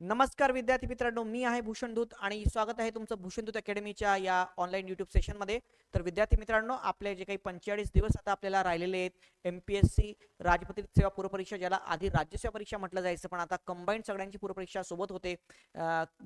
नमस्कार विद्यार्थी मित्रांनो मी आहे भूषण दूत आणि स्वागत आहे तुमचं भूषण दूत अकॅडमीच्या या ऑनलाईन युट्यूब सेशनमध्ये तर विद्यार्थी मित्रांनो आपले जे काही पंचेचाळीस दिवस आता आपल्याला राहिलेले आहेत एम पी एस सी राजपत्रित सेवा पूर्वपरीक्षा ज्याला आधी राज्यसेवा परीक्षा म्हटलं जायचं पण आता कंबाईंड सगळ्यांची पूर्वपरीक्षा सोबत होते.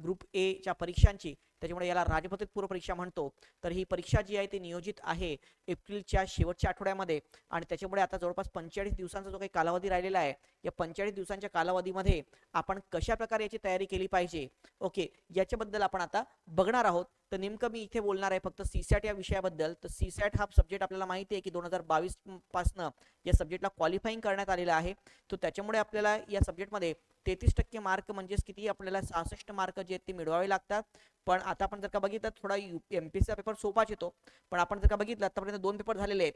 ग्रुप एच्या परीक्षांची. त्याच्यामुळे याला राजपत्रित पूर्वपरीक्षा म्हणतो. तर ही परीक्षा जी आहे ती नियोजित आहे एप्रिलच्या शेवटच्या आठवड्यामध्ये. आणि त्याच्यामुळे आता जवळपास पंचेचाळीस दिवसांचा जो काही कालावधी राहिलेला आहे या पंचेचाळीस दिवसांच्या कालावधीमध्ये आपण कशा प्रकारे याची तयारी केली पाहिजे? ओके याच्याबद्दल आपण आता बघणार आहोत. तर नेमकं मी इथे बोलणार आहे फक्त सीसॅट या विषयाबद्दल. तर सीसॅट हा सब्जेक्ट आपल्याला माहिती आहे की दोन हजार बावीस पासनं या सब्जेक्टला क्वालिफाईंग करण्यात आलेला आहे. तो त्याच्यामुळे आपल्याला या सब्जेक्टमध्ये तेहतीस टक्के मार्क म्हणजेच किती आपल्याला सहासष्ट मार्क जे आहेत ते मिळवावे लागतात. पण आता आपण जर का बघितलं थोडा यू एम पी सीचा पेपर सोपाच येतो. पण आपण जर का बघितलं आतापर्यंत दोन पेपर झालेले आहेत.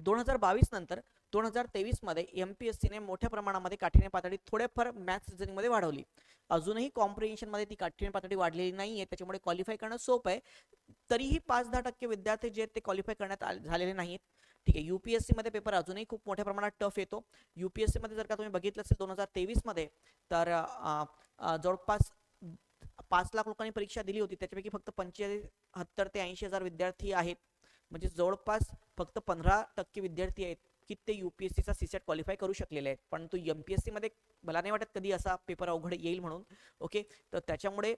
दोन हजार बावीस नंतर दोन हजार तेवीसमध्ये एम पी एस सीने मोठ्या प्रमाणामध्ये काठीण्य पातळी थोड्याफार मॅथ्स रिझनिंगमध्ये वाढवली. अजूनही कॉम्प्रिहेन्शनमध्ये ती काठीण्य पातळी वाढलेली नाही आहे त्याच्यामुळे क्वालिफाय करणं सोपं आहे. तरीही पाच दहा टक्के विद्यार्थी जे आहेत ते क्वालिफाय करण्यात आले- झालेले नाहीत ठीक आहे युपीएससी मध्ये पेपर अजूनही खूप मोठ्या प्रमाणात टफ येतो. युपीएससी मध्ये जर का तुम्ही बघितलं असेल दोन हजार तेवीसमध्ये तर जवळपास पाच लाख लोकांनी परीक्षा दिली होती. त्याच्यापैकी फक्त पंचेहत्तर ते ऐंशी हजार विद्यार्थी आहेत. म्हणजे जवळपास फक्त पंधरा टक्के विद्यार्थी आहेत की ते यू पी एस सीचा सी सीसेट क्वालिफाय करू शकलेले आहेत. परंतु एम पी एस सीमध्ये मला नाही वाटत कधी असा पेपर अवघड येईल म्हणून. ओके तर त्याच्यामुळे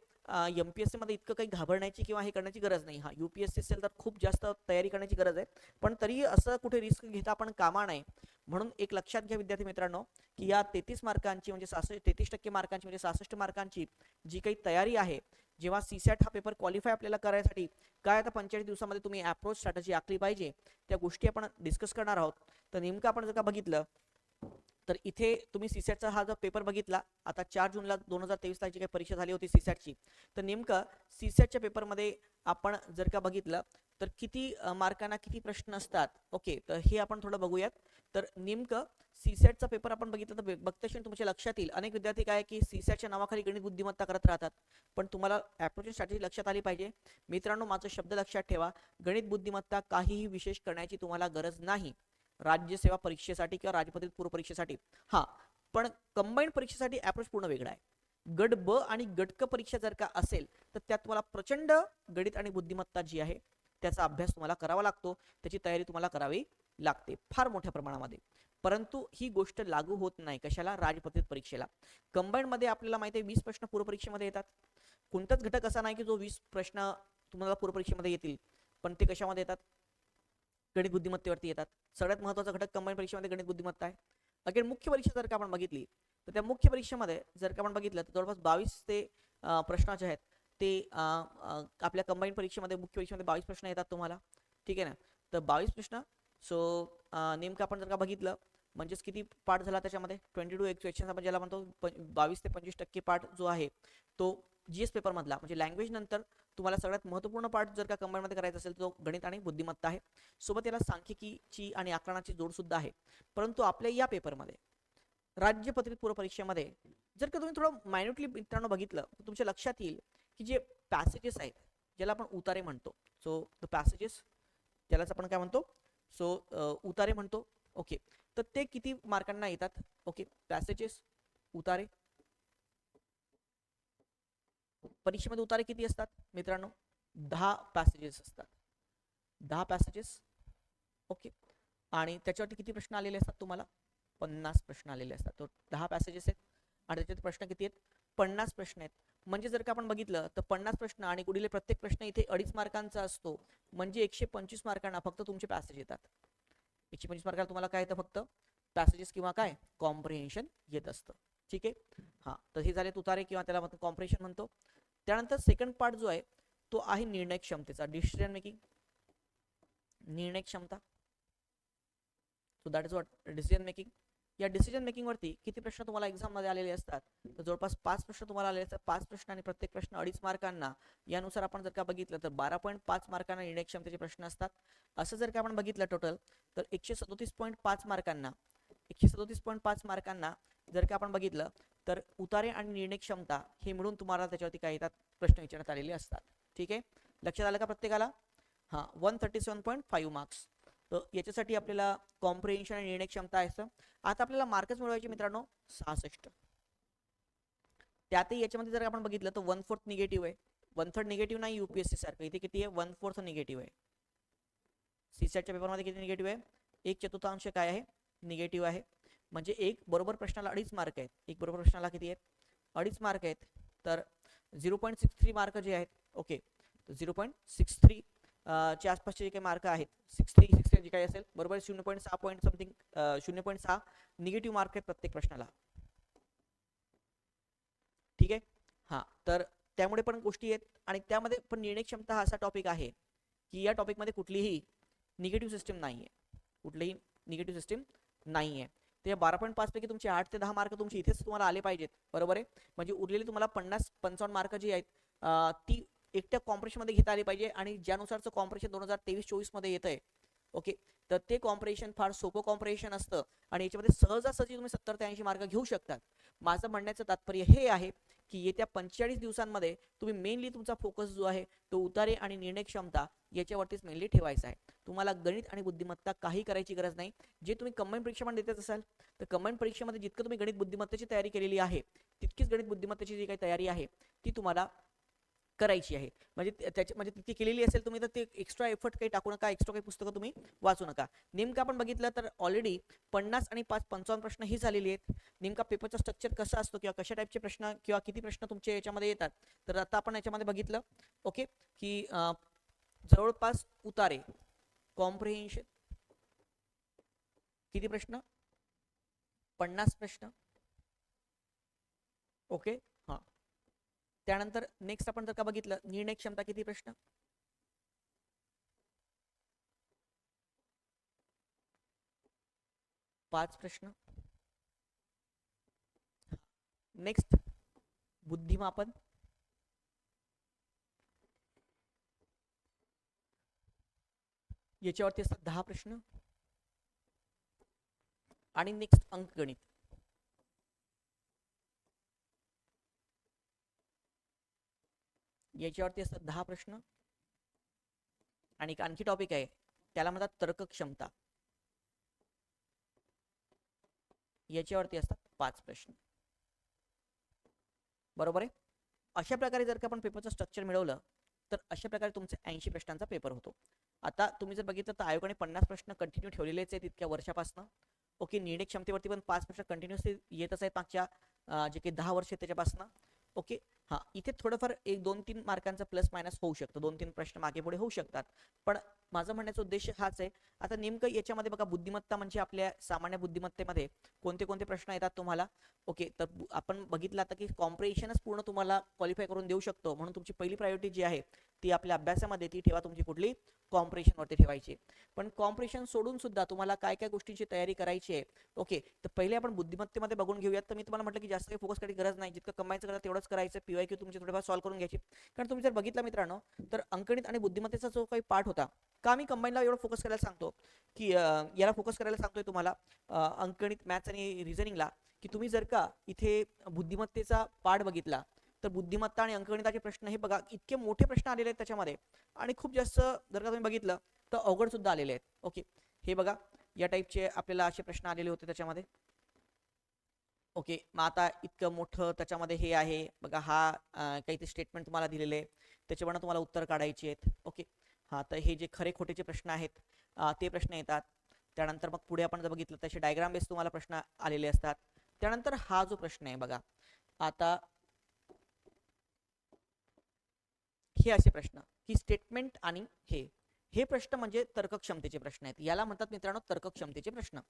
एम पी एस सीमध्ये इतकं काही घाबरण्याची किंवा हे करण्याची गरज नाही. हा यू पी एस सी असेल तर खूप जास्त तयारी करण्याची गरज आहे. पण तरी असं कुठे रिस्क घेता आपण कामा नाही म्हणून एक लक्षात घ्या विद्यार्थी मित्रांनो की या तेहतीस मार्कांची म्हणजे सहासष्ट तेहतीस टक्के मार्कांची म्हणजे सहासष्ट मार्कांची जी काही तयारी आहे जेव्हा सीसॅट हा पेपर क्वालिफाय आपल्याला करायसाठी काय आता पंचेचाळीस दिवसामध्ये तुम्ही अप्रोच स्ट्रॅटजी आखली पाहिजे त्या गोष्टी आपण डिस्कस करणार आहोत. तर नेमकं आपण जर का बघितलं तर इथे तुम्ही सीसॅटचा हा जो पेपर बघितला आता चार जूनला दोन हजार तेवीसला जी काही परीक्षा झाली होती सीसॅटची तर नेमकं सीसॅटच्या पेपरमध्ये आपण जर का बघितलं तर किती मार्कांना किती प्रश्न असतात? ओके तर हे आपण थोडं बघूयात. तर नेमकं सीसॅटचा पेपर आपण बघितलं तर बघतशी तुमच्या लक्षात येईल. अनेक विद्यार्थी काय आहे की सीसॅटच्या नावाखाली गणित बुद्धिमत्ता करत राहतात. पण तुम्हाला ॲप्रोचिंग स्ट्रॅटेजी लक्षात आली पाहिजे. मित्रांनो माझा शब्द लक्षात ठेवा. गणित बुद्धिमत्ता काहीही विशेष करण्याची तुम्हाला गरज नाही. राज्यसेवा परीक्षेसाठी किंवा राजपत्रित पूर्व परीक्षेसाठी. हा पण कंबाईंड परीक्षेसाठी ॲप्रोच पूर्ण वेगळा आहे. गट ब आणि गटक परीक्षा जर का असेल तर त्यात तुम्हाला प्रचंड गणित आणि बुद्धिमत्ता जी आहे त्याचा अभ्यास तुम्हाला करावा लागतो. त्याची तयारी तुम्हाला करावी लागते फार मोठ्या प्रमाणामध्ये. परंतु ही गोष्ट लागू होत नाही कशाला? राजपत्रित परीक्षेला. कंबाईंडमध्ये आपल्याला माहिती आहे वीस प्रश्न पूर्वपरीक्षेमध्ये येतात. कोणताच घटक असा नाही की जो वीस प्रश्न तुम्हाला पूर्वपरीक्षेमध्ये येतील पण ते कशामध्ये येतात? गणित बुद्धिमत्तेवरती येतात. सगळ्यात महत्त्वाचा घटक कंबाईंड परीक्षेमध्ये गणित बुद्धिमत्ता आहे. अगेन मुख्य परीक्षा जर का आपण बघितली तर त्या मुख्य परीक्षेमध्ये जर का आपण बघितलं तर जवळपास बावीस ते अं, प्रश्न जे आहेत ते आपल्या कंबाईंड परीक्षेमध्ये मुख्य परीक्षेमध्ये बावीस प्रश्न येतात तुम्हाला. ठीक आहे ना? तर बावीस प्रश्न. सो नेमकं आपण जर का बघितलं म्हणजेच किती पाठ झाला त्याच्यामध्ये? ट्वेंटी टू एक्सपेक्शन आपण ज्याला म्हणतो प- बावीस ते पंचवीस टक्के पाठ जो आहे तो जी एस पेपरमधला म्हणजे लँग्वेज नंतर तुम्हाला सगळ्यात महत्त्वपूर्ण पाठ जर का कंबाईनमध्ये करायचा असेल तो गणित आणि बुद्धिमत्ता आहे. सोबत याला सांख्यिकीची आणि आकलनाची जोडसुद्धा आहे. परंतु आपल्या या पेपरमध्ये राज्यपत्रित पूर्व परीक्षेमध्ये जर का तुम्ही थोडं मायन्युटली मित्रांनो बघितलं तर तुमच्या लक्षात येईल की जे पॅसेजेस आहेत ज्याला आपण उतारे म्हणतो. सो द पॅसेजेस त्यालाच आपण काय म्हणतो? सो उतारे म्हणतो. ओके तर ते किती मार्कांना येतात? ओके पॅसेजेस उतारे. परीक्षेमध्ये उतारे किती असतात? मित्रांनो दहा पॅसेजेस असतात. दहा पॅसेजेस ओके आणि त्याच्यावरती किती प्रश्न आलेले असतात तुम्हाला? पन्नास प्रश्न आलेले असतात. तो दहा पॅसेजेस आहेत. आणि त्याच्यात प्रश्न किती आहेत? पन्नास प्रश्न आहेत. म्हणजे जर का आपण बघितलं तर पन्नास प्रश्न आणि गुडीले प्रत्येक प्रश्न इथे अडीच मार्कांचा असतो. म्हणजे एकशे पंचवीस मार्कांना फक्त तुमचे पॅसेज येतात. एकशे पंचवीस मार्काला तुम्हाला काय येतं फक्त? पॅसेजेस किंवा काय? कॉम्प्रिहेन्शन येत असतं. ठीक आहे? हां. तर हे झाले तुतारे किंवा त्याला आपण कॉम्प्रिहेन्शन म्हणतो. त्यानंतर सेकंड पार्ट जो आहे तो आहे निर्णय क्षमतेचा. डिसिजन मेकिंग निर्णय क्षमता. So that is what decision making या डिसिजन मेकिंगवरती किती प्रश्न तुम्हाला एक्झाममध्ये आलेले असतात? तर जवळपास पाच प्रश्न तुम्हाला आलेले असतात. पाच प्रश्न आणि प्रत्येक प्रश्न अडीच मार्कांना. यानुसार आपण जर का बघितलं तर बारा पॉईंट पाच मार्कांना निर्णय क्षमतेचे प्रश्न असतात. असं जर का आपण बघितलं टोटल तर एकशे सदोतीस पॉईंट पाच मार्कांना एकशे सदोतीस पॉईंट पाच मार्कांना जर का आपण बघितलं तर उतारे आणि निर्णय क्षमता हे मिळून तुम्हाला त्याच्यावरती काय येतात प्रश्न विचारण्यात आलेले असतात. ठीक आहे? लक्षात आलं का प्रत्येकाला? हां one thirty seven point five marks तर याच्यासाठी आपल्याला कॉम्प्रिहेन्शन आणि निर्णय क्षमता असतं आता आपल्याला मार्कच मिळवायचे मित्रांनो सहासष्ट. त्यातही याच्यामध्ये जर आपण बघितलं तर वन फोर्थ निगेटिव्ह आहे वन थर्ड निगेटिव्ह नाही युपीएससी सारखं. इथे किती आहे? वन फोर्थ निगेटिव्ह आहे. सीसॅटच्या पेपरमध्ये किती निगेटिव्ह आहे? एक चतुर्थांश काय आहे? निगेटिव्ह आहे. म्हणजे एक बरोबर प्रश्नाला अडीच मार्क आहेत. एक बरोबर प्रश्नाला किती आहेत? अडीच मार्क आहेत. तर zero point six three mark जे आहेत okay zero point six three चे आसपासचे जे काही मार्क आहेत सिक्स थ्री सिक्स जे काही असेल बरोबर शून्य पॉईंट सहा पॉईंट समथिंग शून्य पॉईंट सहा निगेटिव्ह मार्क आहेत प्रत्येक प्रश्नाला. ठीक आहे? हां तर त्यामुळे पण गोष्टी आहेत आणि त्यामध्ये पण निर्णय क्षमता हा असा टॉपिक आहे की या टॉपिकमध्ये कुठलीही निगेटिव्ह सिस्टीम नाही आहे कुठलीही निगेटिव्ह सिस्टीम नाही आहे ते बारा पॉईंट पाचपैकी तुमचे आठ ते दहा मार्क तुमचे इथेच तुम्हाला आले पाहिजेत. बरोबर आहे? म्हणजे उरलेली तुम्हाला पन्नास पंचावन्न मार्क जी आहेत ती एकट्या कॉम्प्रेशनमध्ये घेता आली पाहिजे आणि ज्यानुसारचं कॉम्प्रेशन दोन हजार तेवीस चोवीसमध्ये येतं आहे ओके तर ते कॉम्प्रेशन फार सोपं कॉम्प्रेशन असतं आणि याच्यामध्ये सहजासहजी तुम्ही सत्तर ते ऐंशी मार्क घेऊ शकतात. माझं म्हणण्याचं तात्पर्य हे आहे की येत्या पंचेचाळीस दिवसांमध्ये तुम्ही मेनली तुमचा फोकस जो आहे तो उतारे आणि निर्णय क्षमता याच्यावरतीच मेनली ठेवायचा आहे. तुम्हाला गणित आणि बुद्धिमत्ता काही करायची गरज नाही. जे तुम्ही कंबाईन परीक्षा पण देतच असाल तर कंबाईन परीक्षेमध्ये जितकं तुम्ही गणित बुद्धिमत्तेची तयारी केलेली आहे तितकीच गणित बुद्धिमत्तेची जी काही तयारी आहे ती तुम्हाला करायची आहे म्हणजे त्या- त्याच्या म्हणजे तितकी केलेली असेल तुम्ही तर ते एक्स्ट्रा एफर्ट काही टाकू नका एक्स्ट्रा काही पुस्तकं तुम्ही वाचू नका. नेमकं आपण बघितलं तर ऑलरेडी पन्नास आणि पाच पंचावन्न प्रश्न ही झालेली आहेत. नेमका पेपरचा स्ट्रक्चर कसा असतो किंवा कशा टाईपचे प्रश्न किंवा किती प्रश्न तुमचे याच्यामध्ये येतात? तर आता आपण याच्यामध्ये बघितलं ओके की जवळपास उतारे कॉम्प्रिहेन्शन किती प्रश्न? पन्नास प्रश्न. ओके त्यानंतर नेक्स्ट आपण जर का बघितलं निर्णय क्षमता किती प्रश्न? पाच प्रश्न. नेक्स्ट बुद्धिमापन. याच्यावरती असतात दहा प्रश्न. आणि नेक्स्ट अंकगणित. याच्यावरती असतात दहा प्रश्न. आणि एक आणखी टॉपिक आहे त्याला म्हणतात तर्क क्षमता याच्यावरती असतात पाच प्रश्न. बरोबर आहे? अशा प्रकारे जर का आपण पेपरचं स्ट्रक्चर मिळवलं तर अशा प्रकारे तुमचे ऐंशी प्रश्नांचा पेपर होतो. आता तुम्ही जर बघितलं तर आयोगाने पन्नास प्रश्न कंटिन्यू ठेवलेलेच आहेत इतक्या वर्षापासून. ओके निर्णय क्षमतेवरती पण पाच प्रश्न कंटिन्युअसली येतच आहेत मागच्या जे काही दहा वर्ष आहेत त्याच्यापासून. ओके हां इथे थोडंफार एक दोन तीन मार्कांचा प्लस मायनस होऊ शकतं. दोन तीन प्रश्न मागे पुढे होऊ शकतात. पण माझं म्हणण्याचा उद्देश हाच आहे. आता नेमकं याच्यामध्ये बघा बुद्धिमत्ता म्हणजे आपल्या सामान्य बुद्धिमत्तेमध्ये कोणते कोणते प्रश्न येतात तुम्हाला? ओके तर आपण बघितलं आता की कॉम्प्रेशनच पूर्ण तुम्हाला क्वालिफाय करून देऊ शकतो. म्हणून तुमची पहिली प्रायोरिटी जी आहे ती आपल्या अभ्यासामध्ये ती ठेवा तुमची कुठली? कॉम्प्रेशनवरती ठेवायची. पण कॉम्प्रेशन सोडून सुद्धा तुम्हाला काय काय गोष्टींची तयारी करायची आहे? ओके तर पहिले आपण बुद्धिमत्तेमध्ये बघून घेऊयात. तर मी तुम्हाला म्हटलं की जास्त काही फोकस करायची गरज नाही. जितकं कमायचं करा तेवढंच करायचं. पीवाय क्यू तुमचे थोडेफार सॉल्व्ह करून घ्यायची. कारण तुम्ही जर बघितलं मित्रांनो तर अंकणित आणि बुद्धिमत्तेचा जो काही पाठ होता का मी कंबाईनला एवढं फोकस करायला सांगतो? की याला फोकस करायला सांगतोय तुम्हाला अंकणित मॅथ्स आणि रिझनिंगला की तुम्ही जर का इथे बुद्धिमत्तेचा पाठ बघितला तर बुद्धिमत्ता आणि अंकगणिताचे प्रश्न हे बघा इतके मोठे प्रश्न आलेले आहेत त्याच्यामध्ये. आणि खूप जास्त जर का तुम्ही बघितलं तर अवघड सुद्धा आलेले आहेत. ओके. हे बघा या टाईपचे आपल्याला असे प्रश्न आलेले होते त्याच्यामध्ये. ओके. मग आता इतकं मोठं त्याच्यामध्ये हे आहे. बघा हा काही ते स्टेटमेंट तुम्हाला दिलेले आहे. त्याच्यावरनं तुम्हाला उत्तर काढायची आहेत. ओके. हां तर हे जे खरे खोटेचे प्रश्न आहेत ते प्रश्न येतात. त्यानंतर मग पुढे आपण जर बघितलं तसे डायग्राम बेस तुम्हाला प्रश्न आलेले असतात. त्यानंतर हा जो प्रश्न आहे बघा. आता हे असे प्रश्न. की स्टेटमेंट आणि हे. हे प्रश्न म्हणजे तर्कक्षमतेचे प्रश्न आहेत. याला म्हणतात मित्रांनो तर्कक्षमतेचे प्रश्न.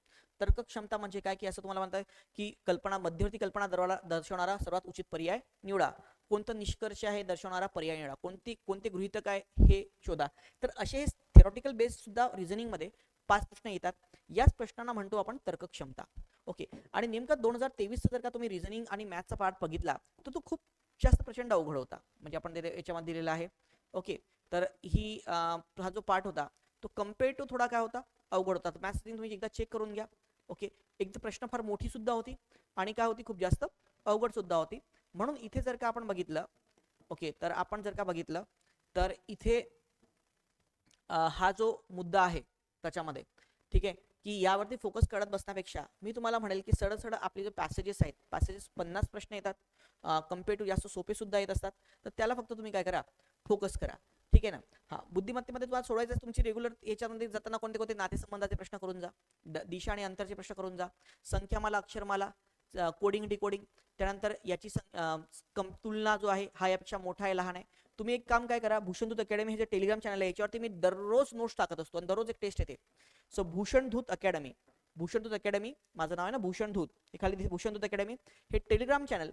तर्कक्षमता म्हणजे काय? की असं तुम्हाला म्हणतात की कल्पना मध्यवर्ती कल्पना दरवाला दर्शवणारा सर्वात उचित पर्याय निवडा. कोणतं निष्कर्ष आहे दर्शवणारा पर्याय निवडा. कोणती कोणते गृहितक आहे हे शोधा. तर असे हे थेरॉटिकल बेस सुद्धा रिझनिंगमध्ये पाच प्रश्न येतात. याच प्रश्नांना म्हणतो आपण तर्कक्षमता. ओके आणि नेमका दोन हजार तेवीसचा जर का तुम्ही रिझनिंग आणि मॅथचा पार्ट बघितला तर तो खूप जास्त प्रचंड अवघड होता. म्हणजे आपण याच्यामध्ये दिलेला आहे. ओके. तर ही हा जो पार्ट होता तो कंपेअर टू थोडा काय होता? अवघड होता. मॅथ्स तुम्ही एकदा चेक करून घ्या. ओके. एकदा प्रश्न फार मोठी सुद्धा होती आणि काय होती? खूप जास्त अवघड सुद्धा होती. म्हणून इथे जर का आपण बघितलं ओके तर आपण जर का बघितलं तर इथे हा जो मुद्दा आहे त्याच्यामध्ये ठीक आहे? की यावरती फोकस करत बसण्यापेक्षा मी तुम्हाला म्हणेल की सरळ सरळ आपले जे पॅसेजेस आहेत पॅसेजेस पन्नास प्रश्न येतात कंपेअर टू जास्त सोपे सुद्धा येत असतात तर त्याला फक्त तुम्ही काय करा फोकस करा. ठीक आहे ना? हा बुद्धिमत्तेमध्ये तुम्हाला सोडायचं तुमची रेग्युलर याच्यामध्ये जाताना कोणते कोणते नातेसंबंधाचे प्रश्न करून जा द- दिशा आणि अंतरचे प्रश्न करून जा संख्यामाला अक्षरमाला कोडिंग डिकोडिंग त्यानंतर याची सं- कम तुलना जो आहे हा यापेक्षा मोठा आहे लहान आहे. तुम्ही एक काम काय करा भूषण धूत अकॅडमी हे जे टेलिग्राम चॅनल आहे याच्यावरती मी दररोज नोट्स टाकत असतो आणि दररोज एक टेस्ट येते. So Bhushan Dhoot Academy Bhushan Dhoot Academy माझं नाव आहे ना भूषण धूत हे खाली भूषण धूत अकॅडमी हे टेलिग्राम चॅनल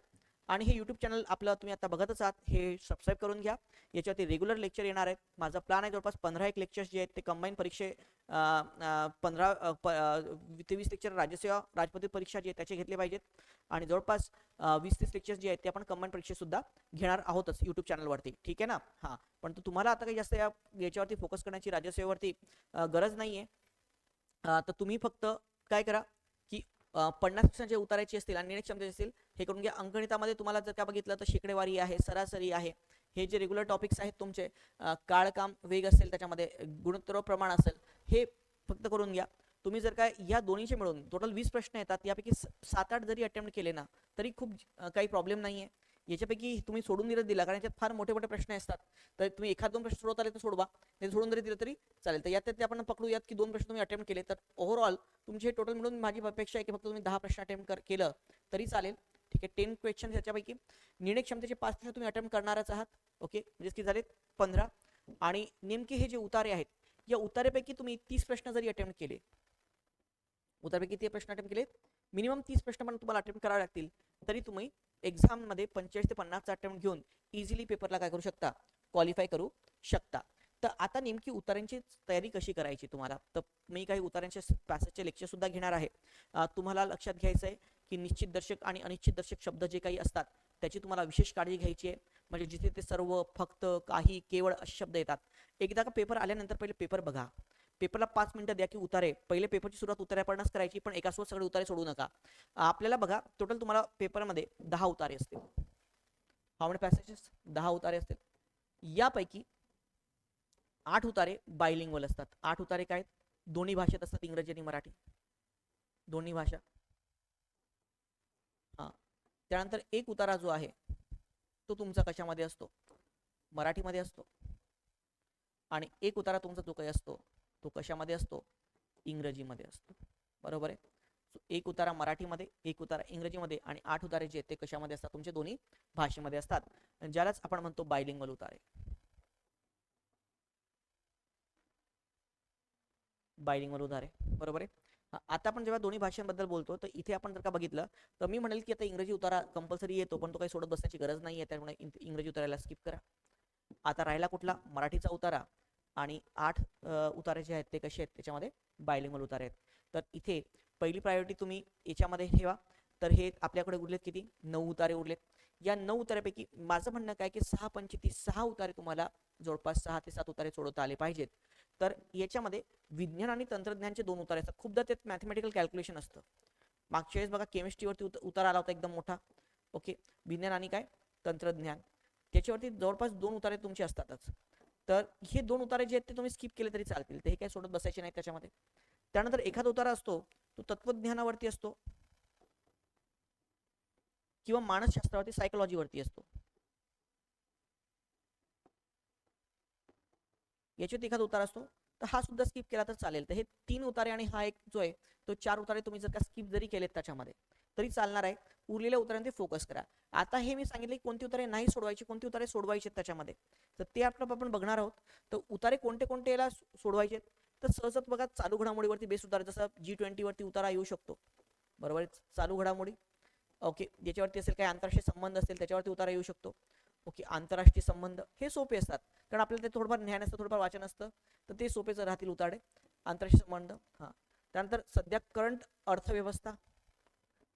आणि हे यूट्यूब चॅनल आपलं तुम्ही आता बघतच आहात हे सबस्क्राईब करून घ्या. याच्यावरती रेग्युलर लेक्चर येणार आहेत. माझा प्लॅन आहे जवळपास पंधरा एक लेक्चर्स जे आहेत ते कंबाईन परीक्षे पंधरा तेवीस प- वीस लेक्चर राज्यसेवा राजपत्रित परीक्षा जी आहे त्याचे घेतले पाहिजेत. आणि जवळपास वीस तीस लेक्चर्स जे आहेत ते आपण कंबाईन परीक्षेसुद्धा घेणार आहोतच यूट्यूब चॅनलवरती ठीक आहे ना? हां. पण तुम्हाला आता काही जास्त या याच्यावरती फोकस करण्याची राज्यसेवेवरती गरज नाही आहे तर तुम्ही फक्त काय करा की पन्नास जे उतारायची असतील आणि निर्णय क्षमतेचे असतील हे करून घ्या. अंकगणितामध्ये तुम्हाला जर का बघितलं तर शेकडेवारी आहे सरासरी आहे. हे जे रेग्युलर टॉपिक्स आहेत तुमचे काळकाम वेग असेल त्याच्यामध्ये गुणोत्तर प्रमाण असेल हे फक्त करून घ्या. तुम्ही जर काय या दोन्हीचे मिळून टोटल वीस प्रश्न येतात यापैकी सात आठ जरी अटेम्प्ट केले ना तरी खूप काही प्रॉब्लेम नाही आहे याच्यापैकी तुम्ही सोडून दिलं दिला. कारण याच्यात फार मोठे मोठे प्रश्न असतात. तर तुम्ही एखाद दोन प्रश्न सोडवत आले तर सोडवा. नाही सोडून जरी दिलं तरी चालेल. तर यात ते आपण पकडूयात की दोन प्रश्न तुम्ही अटेम्प्ट केले. तर ओव्हरऑल तुमचे टोटल मिळून माझी अपेक्षा आहे की फक्त तुम्ही दहा प्रश्न अटेम्प्ट कर केलं तरी चालेल. ठीक आहे? टेन क्वेश्चन याच्यापैकी. निर्णय क्षमतेचे पाच प्रश्न तुम्ही अटेम्प्ट करणारच आहात. ओके म्हणजे की झाले पंधरा. आणि नेमके हे जे उतारे आहेत या उतारेपैकी तुम्ही तीस प्रश्न जरी अटेम्प्ट केले उतारेपैकी ते प्रश्न अटेम्प्ट केले मिनिमम तीस प्रश्न पण तुम्हाला अटेम्प्ट करावे लागतील. तरी तुम्ही एक्झाममध्ये पंचेचाळीस ते पन्नासचा अटेम्प्ट घेऊन इझिली पेपरला काय करू शकता? क्वालिफाय करू शकता. तर आता नेमकी उतारांची तयारी कशी करायची तुम्हाला? तर मी काही उतारांचे पॅसेजचे लेक्चर सुद्धा घेणार आहे. तुम्हाला लक्षात घ्यायचं आहे की निश्चित दर्शक आणि अनिश्चित दर्शक शब्द जे काही असतात त्याची तुम्हाला विशेष काळजी घ्यायची आहे. म्हणजे जिथे ते सर्व फक्त काही केवळ असे शब्द येतात. एकदा का पेपर आल्यानंतर पहिले पेपर बघा. पेपरला पाच मिनिटं द्या की उतारे. पहिले पेपरची सुरुवात उतार्यापर्यंतच करायची पण एकासोबत सगळे उतारे सोडू नका. आपल्याला बघा टोटल तुम्हाला पेपरमध्ये दहा उतारे असतील. हाऊ मेनी पॅसेजेस दहा उतारे असतील. यापैकी आठ उतारे बायलिंगवल असतात. आठ उतारे काय? आहेत? दोन्ही भाषेत असतात इंग्रजी आणि मराठी. दोन्ही भाषा. हां. त्यानंतर एक उतारा जो आहे तो तुमचा कशामध्ये असतो? मराठीमध्ये असतो. आणि एक उतारा तुमचा जो काही असतो तो कशामध्ये असतो? इंग्रजीमध्ये असतो. बरोबर आहे? सो एक उतारा मराठीमध्ये एक उतारा इंग्रजीमध्ये आणि आठ उतारे जे आहेत ते कशामध्ये असतात? तुमचे दोन्ही भाषेमध्ये असतात. ज्यालाच आपण म्हणतो बायलिंगल उतारे. बायलिंगल उतारे. बरोबर आहे? आता आपण जेव्हा दोन्ही भाषांबद्दल बोलतो तर इथे आपण जर का बघितलं तर मी म्हणेल की आता इंग्रजी उतारा कंपल्सरी येतो पण तो काही सोडत बसण्याची गरज नाही आहे त्यामुळे इंग्रजी उतारायला स्किप करा. आता राहिला कुठला? मराठीचा उतारा. आणि आठ उतारे जे आहेत ते कसे आहेत त्याच्यामध्ये बायलिंगल उतारे आहेत. तर इथे पहिली प्रायोरिटी तुम्ही याच्यामध्ये ठेवा. तर हे आपल्याकडे उरलेत किती? नऊ उतारे उरलेत. या नऊ उताऱ्यापैकी माझं म्हणणं काय की सहा पंचवीस सहा उतारे तुम्हाला जवळपास सहा ते सात उतारे सोडवता आले पाहिजेत. तर याच्यामध्ये विज्ञान आणि तंत्रज्ञानचे दोन उतारे असतात. खूपदा त्यात मॅथमॅटिकल कॅल्क्युलेशन असतं. मागच्या वेळेस बघा केमिस्ट्रीवरती उत उतार आला होता एकदम मोठा. ओके विज्ञान आणि काय? तंत्रज्ञान. त्याच्यावरती जवळपास दोन उतारे तुमचे असतातच. तर हे दोन उतारे जे आहेत ते तुम्ही स्किप केले तरी चालतील. ते हे काही सोडत बसायचे नाही त्याच्यामध्ये. त्यानंतर एखादा उतारा असतो तो तत्वज्ञानावरती असतो. किंवा मानसशास्त्रावरती सायकोलॉजीवरती असतो. याच्यात एखादा उतारा असतो तर हा सुद्धा स्किप केला तर चालेल. तर हे तीन उतारे आणि हा एक जो आहे तो चार उतारे तुम्ही जर का स्किप जरी केलेत त्याच्यामध्ये तरी चालणार आहे. उरलेल्या उत्तरांचे फोकस करा. आता हे मी सांगितले की कोणती उतारे नाही सोडवायची कोणती उतारे सोडवायचे त्याच्यामध्ये. तर ते आपलं आपण बघणार आहोत. तर उतारे कोणते कोणते याला सोडवायचे तर सहजच बघा चालू घडामोडीवरती बेस उतार जसं जी ट्वेंटीवरती उतारा येऊ शकतो. बरोबर चालू घडामोडी. ओके ज्याच्यावरती असेल काही आंतरराष्ट्रीय संबंध असेल त्याच्यावरती उतारा येऊ शकतो. ओके आंतरराष्ट्रीय संबंध हे सोपे असतात. कारण आपल्याला ते थोडंफार ज्ञान असतं थोडंफार वाचन असतं. तर ते सोपेच राहतील उतारे. आंतरराष्ट्रीय संबंध. हां. त्यानंतर सध्या करंट अर्थव्यवस्था.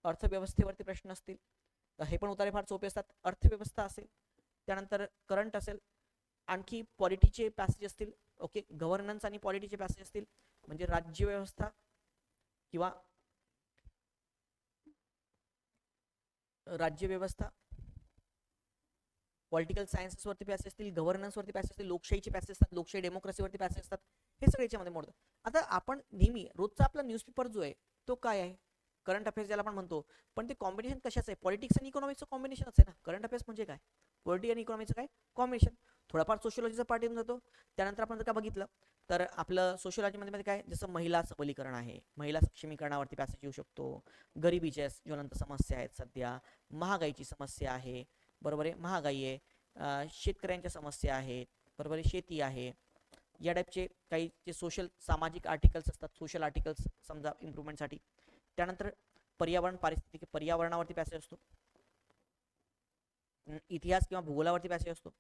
अर्थव्यवस्थेवरती प्रश्न असतील तर हे पण उतारे फार सोपे असतात. अर्थव्यवस्था असेल त्यानंतर करंट असेल आणखी पॉलिटीचे पॅसेज असतील ओके गव्हर्नन्स आणि पॉलिटीचे पॅसेज असतील म्हणजे राज्यव्यवस्था किंवा राज्यव्यवस्था पॉलिटिकल सायन्सेसवरती पॅसेज असतील गव्हर्नन्सवरती पॅसेज असतील लोकशाहीचे पॅसेज असतात लोकशाही डेमोक्रेसीवरती पॅसेज असतात हे सगळे याच्यामध्ये मोडतं आता आपण नेहमी रोजचा आपला न्यूजपेपर जो आहे तो काय आहे? करंट अफेअर्स ज्याला आपण म्हणतो पण ते कॉम्बिनेशन कशाचं आहे? पॉलिटिक्स आणि इकॉनॉमिक्सचं कॉम्बिनेशनच आहे ना? करंट अफेअर्स म्हणजे काय? पॉलिटी आणि इकॉनॉमिक्सचं काय? कॉम्बिनेशन थोडाफार सोशिओलॉजीचा पार्ट येऊन जातो. त्यानंतर आपण जर का बघितलं तर आपलं सोशिओलॉजीमध्ये काय? जसं महिला सबलीकरण आहे. महिला सक्षमीकरणावरती पॅसेज येऊ शकतो. गरिबीच्या ज्वलंत समस्या आहेत सध्या. महागाईची समस्या आहे. बरोबर आहे? महागाई आहे. शेतकऱ्यांच्या समस्या आहेत. बरोबर आहे? शेती आहे. या टाईपचे काही जे सोशल सामाजिक आर्टिकल्स असतात सोशल आर्टिकल्स समजा इम्प्रुव्हमेंटसाठी त्यानंतर पर्यावरण पारिस्थितिकी पर्यावरणावरती पॅसेज असतो. इतिहास किंवा भूगोलावरती पॅसेज असतो.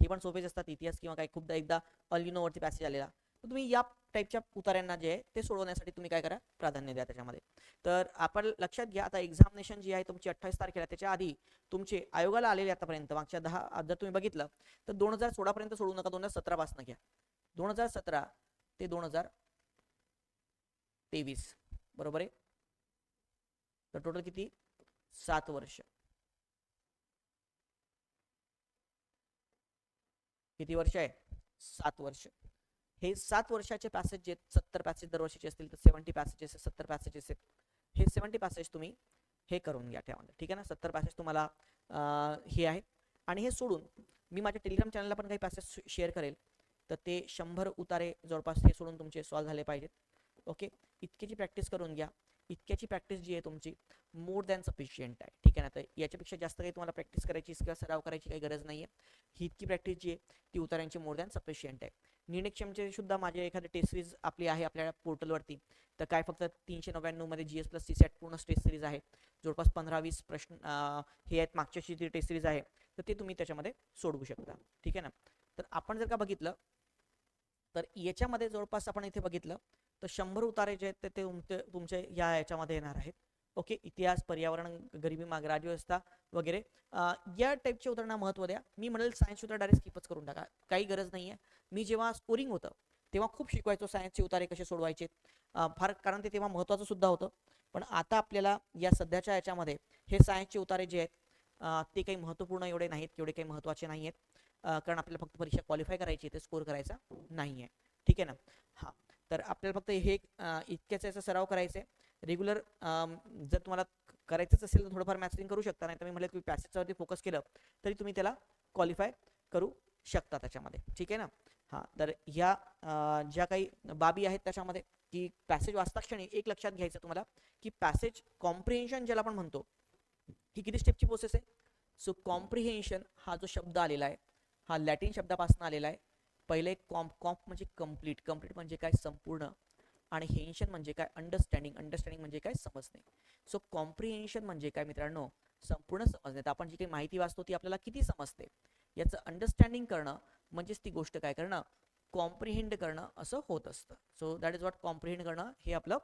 ते पण सोपेच असतात. इतिहास किंवा काही खूपदा एकदा अलिनोवरती पॅसेज आलेला. तर तुम्ही या टाईपच्या उतार्यांना जे आहे ते सोडवण्यासाठी तुम्ही काय करा? प्राधान्य द्या त्याच्यामध्ये. तर आपण लक्षात घ्या आता एक्झामिनेशन जी आहे तुमची अठ्ठावीस तारखेला त्याच्या आधी तुमचे आयोगाला आलेले आतापर्यंत मागच्या दहा जर तुम्ही बघितलं तर दोन हजार सोळापर्यंत सोडू नका दोन हजार सतरा पासून घ्या. दोन हजार सतरा ते दोन हजार तेवीस. बरोबर आहे? तर टोटल किती? सात वर्ष. किती वर्ष आहे? सात वर्ष. हे सात वर्षाचे पॅसेज आहेत सत्तर पॅसेज दरवर्षीचे असतील तर सेवन्टी पॅसेजेस सत्तर पॅसेजेस आहेत. हे सेवन्टी पॅसेज तुम्ही हे करून घ्या ठेवा म्हणजे. ठीक आहे ना? सत्तर पॅसेज तुम्हाला हे आहे आणि हे सोडून मी माझ्या टेलिग्राम चॅनलला पण काही पॅसेज शेअर करेल. तर ते शंभर उतारे जवळपास हे सोडून तुमचे सॉल्व्ह झाले पाहिजेत. ओके इतकीची प्रॅक्टिस करून घ्या. इतक्याची प्रॅक्टिस जी आहे तुमची मोर दॅन सफिशियंट आहे. ठीक आहे ना? तर याच्यापेक्षा जास्त काही तुम्हाला प्रॅक्टिस करायची किंवा सराव करायची काही गरज नाही आहे ही इतकी प्रॅक्टिस जी आहे ती उतार्यांची मोर दॅन सफिशियंट आहे. निर्णयक्षमचे सुद्धा माझे एखादी टेस्ट सिरीज आपली आहे आपल्या पोर्टलवरती तर काय फक्त तीनशे नव्याण्णवमध्ये G S plus C SAT पूर्ण टेस्ट सिरीज आहे. जवळपास पंधरा वीस प्रश्न हे आहेत मागच्याशी जी टेस्ट सिरीज आहे तर ते तुम्ही त्याच्यामध्ये सोडवू शकता. ठीक आहे ना? तर आपण जर का बघितलं तर याच्यामध्ये जवळपास आपण इथे बघितलं तर शंभर उतारे जे आहेत ते- ते तुमचे तुमचे या याच्यामध्ये येणार आहेत. ओके इतिहास पर्यावरण गरिबी माग राजव्यवस्था वगैरे. या टाईपच्या उदाहरणा महत्त्व द्या. मी म्हणेल सायन्स सुद्धा डायरेक्ट स्किपच करून टाका. काही गरज नाही आहे मी जेव्हा स्कोरिंग होतं तेव्हा खूप शिकवायचो सायन्सचे उतारे कसे सोडवायचे. फार कारण ते तेव्हा महत्त्वाचं सुद्धा होतं. पण आता आपल्याला या सध्याच्या याच्यामध्ये हे सायन्सचे उतारे जे आहेत ते काही महत्त्वपूर्ण एवढे नाहीत एवढे काही महत्त्वाचे नाही आहेत कारण आपल्याला फक्त परीक्षा क्वालिफाय करायची आहे ते स्कोर करायचा नाही आहे ठीक आहे ना? हां. तर आपल्याला फक्त हे इतक्याच इतक्याचा याचा सराव करायचा आहे रेग्युलर जर तुम्हाला करायचंच असेल तर थोडंफार मॅथ्सिंग करू शकता नाही तर मी म्हटलं की पॅसेजवरती फोकस केलं तरी तुम्ही त्याला क्वालिफाय करू शकता त्याच्यामध्ये. ठीक आहे ना? हां तर ह्या ज्या काही बाबी आहेत त्याच्यामध्ये की पॅसेज वाचताक्षणी एक लक्षात घ्यायचं तुम्हाला की पॅसेज कॉम्प्रिहेन्शन ज्याला आपण म्हणतो ही किती स्टेपची प्रोसेस आहे? सो कॉम्प्रिहेन्शन हा जो शब्द आलेला आहे हा लॅटिन शब्दापासून आलेला आहे पहिले कॉम्प कॉम्प म्हणजे कंप्लीट कंप्लीट म्हणजे काय? संपूर्ण. आणि हेन्शन म्हणजे काय? अंडरस्टँडिंग अंडरस्टँडिंग म्हणजे काय? समजणे. सो कॉम्प्रिहेन्शन म्हणजे काय मित्रांनो? संपूर्ण समजणे. तर आपण जी काही माहिती वाचतो ती आपल्याला किती समजते? याचं अंडरस्टँडिंग करणं म्हणजेच ती गोष्ट काय करणं? कॉम्प्रिहेंड करणं असं होत असतं. So that is what comprehend करणं हे आपलं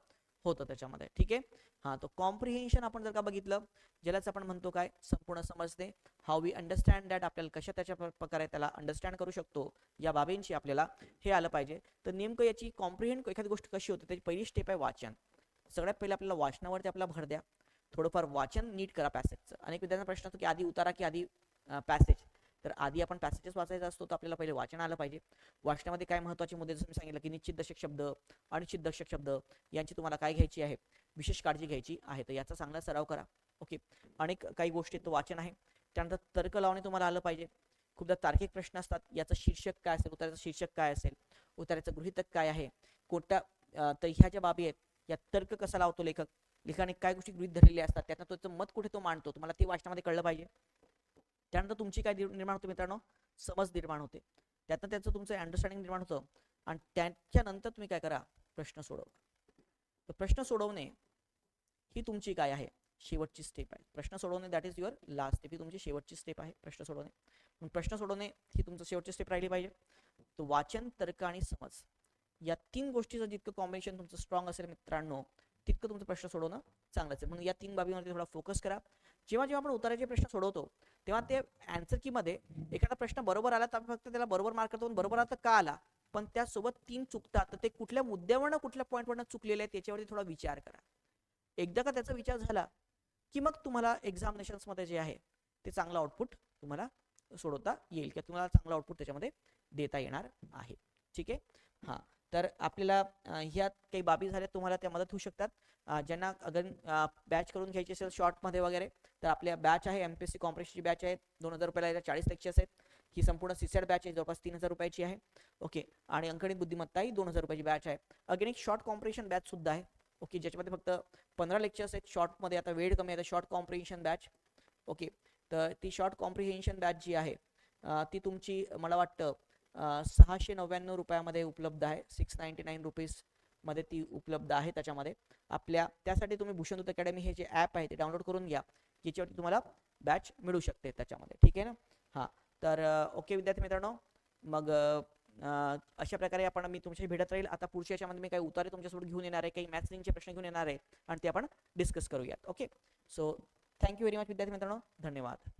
होतं त्याच्यामध्ये ठीक आहे? हां तो कॉम्प्रिहेन्शन आपण जर का बघितलं ज्यालाच आपण म्हणतो काय संपूर्ण समजते. हाऊ वी अंडरस्टँड दॅट आपल्याला कशा त्याच्या प्रकारे त्याला अंडरस्टँड करू शकतो या बाबींशी आपल्याला हे आलं पाहिजे. तर नेमकं याची कॉम्प्रिहेंड एखादी गोष्ट कशी होते त्याची पहिली स्टेप आहे वाचन. सगळ्यात पहिले आपल्याला वाचनावरती आपला भर द्या. थोडंफार वाचन नीट करा पॅसेजचं अनेक विद्यार्थ्यांना प्रश्न असतो की आधी उतारा की आधी पॅसेज तर आधी आपण पॅसेजेस वाचायचा असतो तर आपल्याला पहिले वाचन आलं पाहिजे. वाचनामध्ये काय महत्त्वाचे मुद्दे जसं मी सांगितलं की निश्चित दशक शब्द अनिश्चित दशक शब्द यांची तुम्हाला काय घ्यायची आहे? विशेष काळजी घ्यायची आहे. तर याचा चांगला सराव करा. ओके अनेक काही गोष्टी तो वाचन आहे. त्यानंतर तर्क लावणे तुम्हाला आलं पाहिजे. खूपदा तार्किक प्रश्न असतात. याचं शीर्षक काय असेल? उत्तराचं शीर्षक काय असेल? उत्तराचं गृहितक काय आहे? कोणत्या तर ह्या ज्या बाबी आहेत या तर्क कसा लावतो लेखक? लेखकाने काय गोष्टी गृहित धरलेल्या असतात? त्यातनं तो त्याचं मत कुठे तो मांडतो? तुम्हाला ते वाचनामध्ये कळलं पाहिजे. त्यानंतर तुमची काय निर्माण होते मित्रांनो? समज निर्माण होते. त्यातनं त्याचं तुमचं अंडरस्टँडिंग निर्माण होतं. आणि त्याच्यानंतर तुम्ही काय करा? प्रश्न सोडवा तर प्रश्न सोडवणे ही तुमची काय आहे? शेवटची स्टेप आहे. प्रश्न सोडवणे that is your last step ही तुमची शेवटची स्टेप आहे प्रश्न सोडवणे. मग प्रश्न सोडवणे ही तुमचं शेवटची स्टेप राहिली पाहिजे. तर वाचन तर्क आणि समज या तीन गोष्टीचं जितकं कॉम्बिनेशन तुमचं स्ट्रॉंग असेल मित्रांनो तितकं तुमचं प्रश्न सोडवणं चांगलं आहे. म्हणून या तीन बाबीवरती थोडा फोकस करा. जेव्हा जेव्हा आपण उताराचे प्रश्न सोडवतो तेव्हा ते अँसर कीमध्ये एखादा प्रश्न बरोबर आला तर आपण फक्त त्याला बरोबर मार्क करतो. बरोबर आता का आला? पण त्यासोबत तीन चुकतात. तर ते कुठल्या मुद्द्यावरनं कुठल्या पॉईंटवरनं चुकलेले आहे त्याच्यावरती थोडा विचार करा. एकदा का त्याचा विचार झाला की मग तुम्हाला एक्झामिनेशन्समध्ये जे आहे ते चांगलं आउटपुट तुम्हाला सोडवता येईल किंवा तुम्हाला चांगलं आउटपुट त्याच्यामध्ये देता येणार आहे. ठीक आहे? हां. तर आपल्याला ह्या काही बाबी झाल्या तुम्हाला त्या मदत होऊ शकतात. ज्यांना अगर बॅच करून घ्यायची असेल शॉर्टमध्ये वगैरे तर आपल्या बॅच आहे एम पी एस सी कॉम्प्रेशची बॅच आहे. दोन हजार रुपयाला याच्या चाळीस लेक्चर्स आहेत ही संपूर्ण सीसॅट बॅच आहे जवळपास तीन हजार रुपयाची आहे. ओके आणि अंकणित बुद्धिमत्ता ही दोन हजार रुपयाची बॅच आहे. अगेन एक शॉर्ट कॉम्प्रेशन बॅच सुद्धा आहे. ओके ज्याच्यामध्ये फक्त पंधरा लेक्चर्स आहेत. शॉर्टमध्ये आता वेळ कमी आहे शॉर्ट कॉम्प्रिहेन्शन बॅच ओके तर ती शॉर्ट कॉम्प्रिहेन्शन बॅच जी आहे ती तुमची मला वाटतं सहाशे नव्याण्णव रुपयामध्ये उपलब्ध आहे. सिक्स नाईन्टी नाईन रुपीजमध्ये ती उपलब्ध आहे त्याच्यामध्ये. आपल्या त्यासाठी तुम्ही भूषणदूत अकॅडमी हे जे ॲप आहे ते डाउनलोड करून घ्या. ज्याच्यावरती तुम्हाला बॅच मिळू शकते त्याच्यामध्ये. ठीक आहे ना? हां. तर ओके विद्यार्थी मित्रांनो मग अशा प्रकारे आपण मी तुमच्याशी भेटत राहील. आता पुढच्या याच्यामध्ये मी काही उतारे तुमच्यासोबत घेऊन येणार आहे काही मॅथ्स लिंकचे प्रश्न घेऊन येणार आहे आणि ते आपण डिस्कस करूयात. Okay so thank you very much विद्यार्थी मित्रांनो. धन्यवाद.